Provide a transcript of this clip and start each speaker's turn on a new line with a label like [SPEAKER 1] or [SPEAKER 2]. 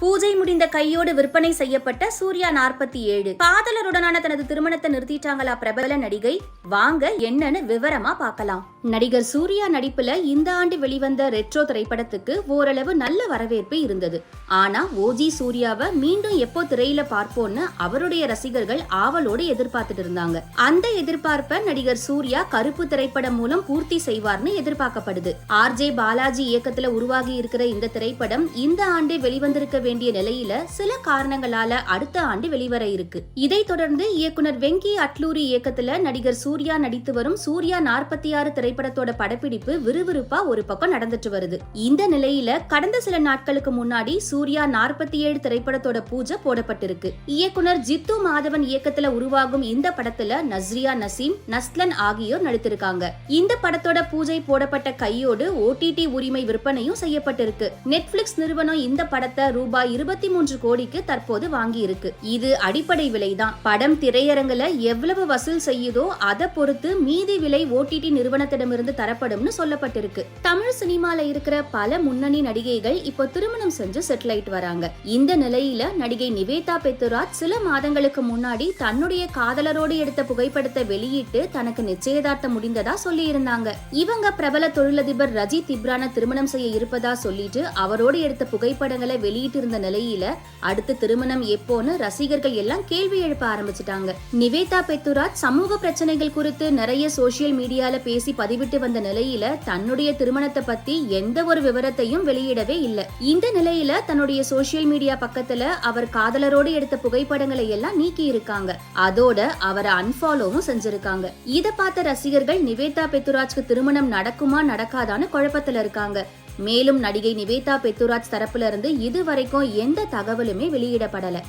[SPEAKER 1] பூஜை முடிந்த கையோடு விற்பனை செய்யப்பட்ட சூர்யா நாற்பத்தி ஏழு. காதலருடனான தனது திருமணத்தை நிறுத்திட்டாங்களா பிரபல நடிகை? வாங்க என்னன்னு விவரமா பார்க்கலாம். நடிகர் சூர்யா நடிப்புல இந்த ஆண்டு வெளிவந்த ரெட்ரோ திரைப்படத்துக்கு ஓரளவு நல்ல வரவேற்பு இருந்தது. ஆனா ஓஜி சூர்யாவை மீண்டும் எப்போ திரையில பார்ப்போம்னு அவருடைய ரசிகர்கள் ஆவலோடு எதிர்பார்த்துட்டு இருந்தாங்க. அந்த எதிர்பார்ப்பை நடிகர் சூர்யா கருப்பு திரைப்படம் மூலம் பூர்த்தி செய்வார்னு எதிர்பார்க்கப்படுது. ஆர்ஜே பாலாஜி இயக்கத்துல உருவாகி இருக்கிற இந்த திரைப்படம் இந்த ஆண்டு வெளிவந்திருக்க வேண்டிய நிலையில சில காரணங்களால அடுத்த ஆண்டு வெளிவர இருக்கு. இதைத் தொடர்ந்து இயக்குனர் வெங்கி அட்லூரி இயக்கத்துல நடிகர் சூர்யா நடித்து வரும் சூர்யா நாற்பத்தி ஆறு திரைப்படத்தோட படப்பிடிப்பு விறுவிறுப்பா ஒரு பக்கம் நடந்துட்டு வருது. இந்த நிலையில கடந்த சில நாட்களுக்கு முன்னாடி சூர்யா நாற்பத்தி ஏழு திரைப்படத்தோட பூஜை போடப்பட்டிருக்கு. இயக்குனர் ஜித்து மாதவன் இயக்கத்துல உருவாகும் இந்த படத்துல நஸ்ரியா நசீம் நஸ்லன் ஆகியோர் நடித்திருக்காங்க. இந்த படத்தோட பூஜை போடப்பட்ட கையோடு ஓடிடி உரிமை விற்பனையும் செய்யப்பட்டிருக்கு. நெட்ஃபிளிக்ஸ் நிறுவனம் இந்த படத்தை ரூபாய் இருபத்தி மூன்று கோடிக்கு தற்போது வாங்கி இருக்கு இது அடிப்படை விலைதான். படம் திரையரங்குல எவ்வளவு வசூல் செய்யுதோ அதை பொறுத்து மீதி விலை ஓடிடி நிறுவனத்திடம் நிறுவனத்திடமிருந்து தரப்படும்னு சொல்லப்பட்டிருக்கு. தமிழ் சினிமால இருக்கிற பல முன்னணி நடிகைகள் இப்போ திருமணம் செஞ்சு செட்டில் ஆயிட்டு வராங்க. இந்த நிலையில நடிகை நிவேதா பெத்துராஜ் சில மாதங்களுக்கு முன்னாடி தன்னுடைய காதலரோடு எடுத்த புகைப்படத்தை வெளியிட்டு தனக்கு நிச்சயதார்த்தம் முடிந்ததா சொல்லி இருந்தாங்க இவங்க பிரபல தொழிலதிபர் ரஜித் இப்ரான திருமணம் செய்ய இருப்பதா சொல்லிட்டு அவரோடு எடுத்த புகைப்படங்களை வெளியிட்டு இருந்த நிலையில அடுத்து திருமணம் எப்போன்னு ரசிகர்கள் எல்லாம் கேள்வி எழுப்ப ஆரம்பிச்சிட்டாங்க. நிவேதா பெத்துராஜ் சமூக பிரச்சனைகள் குறித்து நிறைய சோசியல் மீடியால பேசி பதிவிட்டு வந்த நிலையில தன்னுடைய திருமணத்தை பத்தி எந்த ஒரு விவரத்தையும் வெளியிடவே இல்லை. இந்த நிலையில தன்னுடைய சோசியல் மீடியா பக்கத்துல அவர் காதலரோடு எடுத்த புகைப்படங்களை எல்லாம் நீக்கி இருக்காங்க அதோட அவரை அன்ஃபாலோவும் செஞ்சிருக்காங்க. இத பார்த்த ரசிகர்கள் நிவேதா பெத்துராஜ்க்கு திருமணம் நடக்குமா நடக்காதான்னு குழப்பத்துல இருக்காங்க. மேலும் நடிகை நிவேதா பெத்துராஜ் தரப்புல இருந்து இதுவரைக்கும் எந்த தகவலுமே வெளியிடப்படல.